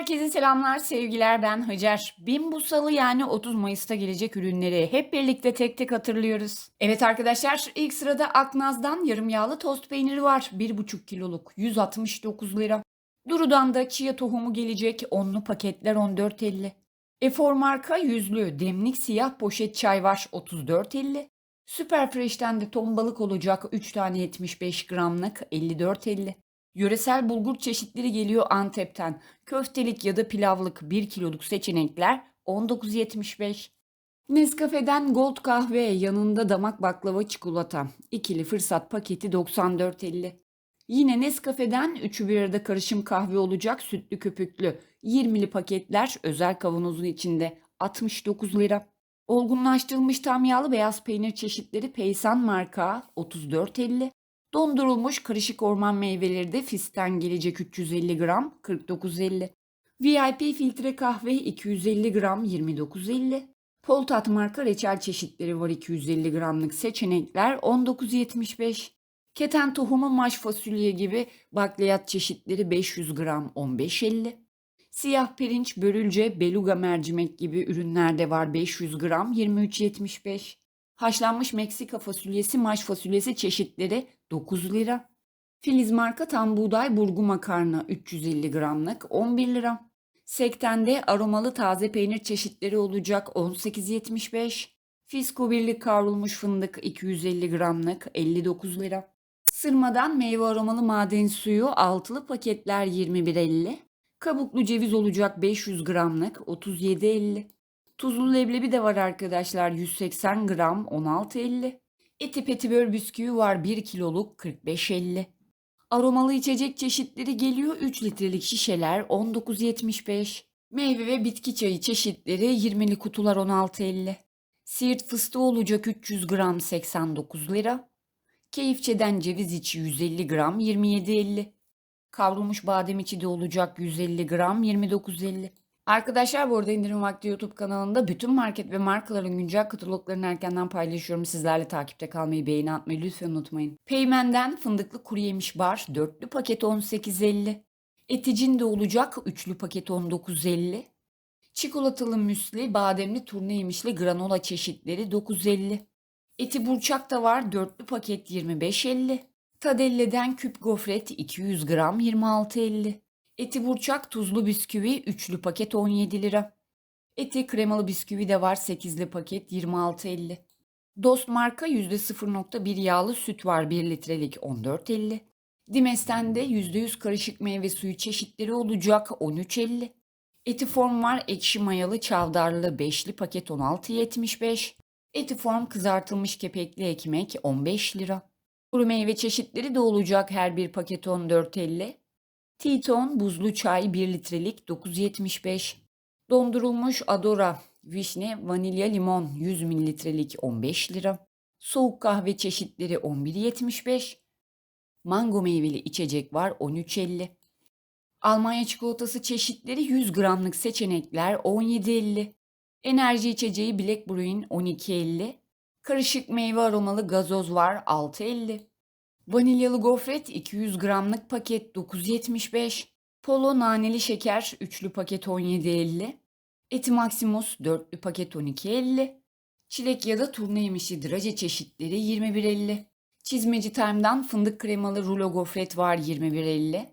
Herkese selamlar, sevgiler. Ben Hacer. Bin bu salı yani 30 Mayıs'ta gelecek ürünleri hep birlikte tek tek hatırlıyoruz. Evet arkadaşlar, ilk sırada Aknaz'dan yarım yağlı tost peyniri var. 1,5 kiloluk 169 lira. Duru'dan da chia tohumu gelecek. Onlu paketler 14.50. Efor marka yüzlü demlik siyah poşet çay var 34.50. Süper Fresh'ten de ton balık olacak 3 tane 75 gramlık 54.50. Yöresel bulgur çeşitleri geliyor Antep'ten. Köftelik ya da pilavlık 1 kiloluk seçenekler 19.75. Nescafe'den Gold kahve yanında damak baklava çikolata. İkili fırsat paketi 94.50. Yine Nescafe'den üçü bir arada karışım kahve olacak sütlü köpüklü. 20'li paketler özel kavanozun içinde 69 lira. Olgunlaştırılmış tam yağlı beyaz peynir çeşitleri Peysan marka 34.50. Dondurulmuş karışık orman meyveleri de Fisten gelecek 350 gram 49.50. VIP filtre kahve 250 gram 29.50. Poltat marka reçel çeşitleri var 250 gramlık seçenekler 19.75. Keten tohumu maş fasulye gibi bakliyat çeşitleri 500 gram 15.50. Siyah pirinç, börülce, beluga mercimek gibi ürünler de var 500 gram 23.75. Haşlanmış Meksika fasulyesi, maş fasulyesi çeşitleri 9 lira. Filiz marka tam buğday burgu makarna 350 gramlık 11 lira. Sekten'de aromalı taze peynir çeşitleri olacak 18.75. Fisko birlik kavrulmuş fındık 250 gramlık 59 lira. Sırmadan meyve aromalı maden suyu altılı paketler 21.50. Kabuklu ceviz olacak 500 gramlık 37.50. Tuzlu leblebi de var arkadaşlar 180 gram 16.50. Eti petibör bisküvi var 1 kiloluk 45.50. Aromalı içecek çeşitleri geliyor 3 litrelik şişeler 19.75. Meyve ve bitki çayı çeşitleri 20'li kutular 16.50. Siirt fıstığı olacak 300 gram 89 lira. Keyifçeden ceviz içi 150 gram 27.50. Kavrulmuş badem içi de olacak 150 gram 29.50. Arkadaşlar bu arada indirim vakti YouTube kanalında bütün market ve markaların güncel kataloglarını erkenden paylaşıyorum. Sizlerle takipte kalmayı, beğeni atmayı lütfen unutmayın. Peymen'den fındıklı kuru yemiş bar, dörtlü paket 18.50. Eticin de olacak, üçlü paket 19.50. Çikolatalı müsli, bademli turne yemişli granola çeşitleri 9.50. Eti burçak da var, dörtlü paket 25.50. Tadelle'den küp gofret 200 gram 26.50. Eti burçak tuzlu bisküvi üçlü paket 17 lira. Eti kremalı bisküvi de var 8'li paket 26.50. Dost marka %0.1 yağlı süt var 1 litrelik 14.50. Dimes'ten de %100 karışık meyve suyu çeşitleri olacak 13.50. Eti form var ekşi mayalı çavdarlı 5'li paket 16.75. Eti form kızartılmış kepekli ekmek 15 lira. Kuru meyve çeşitleri de olacak her bir paket 14.50. Titon buzlu çay 1 litrelik 9.75. Dondurulmuş Adora vişne vanilya limon 100 mililitrelik 15 lira. Soğuk kahve çeşitleri 11.75. Mango meyveli içecek var 13.50. Almanya çikolatası çeşitleri 100 gramlık seçenekler 17.50. Enerji içeceği Black Brew'in 12.50. Karışık meyve aromalı gazoz var 6.50. Vanilyalı gofret 200 gramlık paket 9.75. Polo naneli şeker üçlü paket 17.50. Eti Maximus dörtlü paket 12.50. Çilek ya da turna yemişi draje çeşitleri 21.50. Çizmeci Time'dan fındık kremalı rulo gofret var 21.50.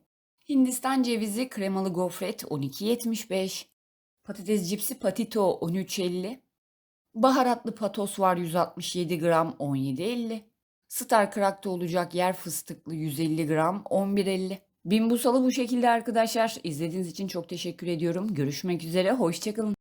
Hindistan cevizi kremalı gofret 12.75. Patates cipsi patito 13.50. Baharatlı patos var 167 gram 17.50. Star Crack'ta olacak yer fıstıklı 150 gram 11.50. Bin bu salı bu şekilde arkadaşlar. İzlediğiniz için çok teşekkür ediyorum. Görüşmek üzere. Hoşçakalın.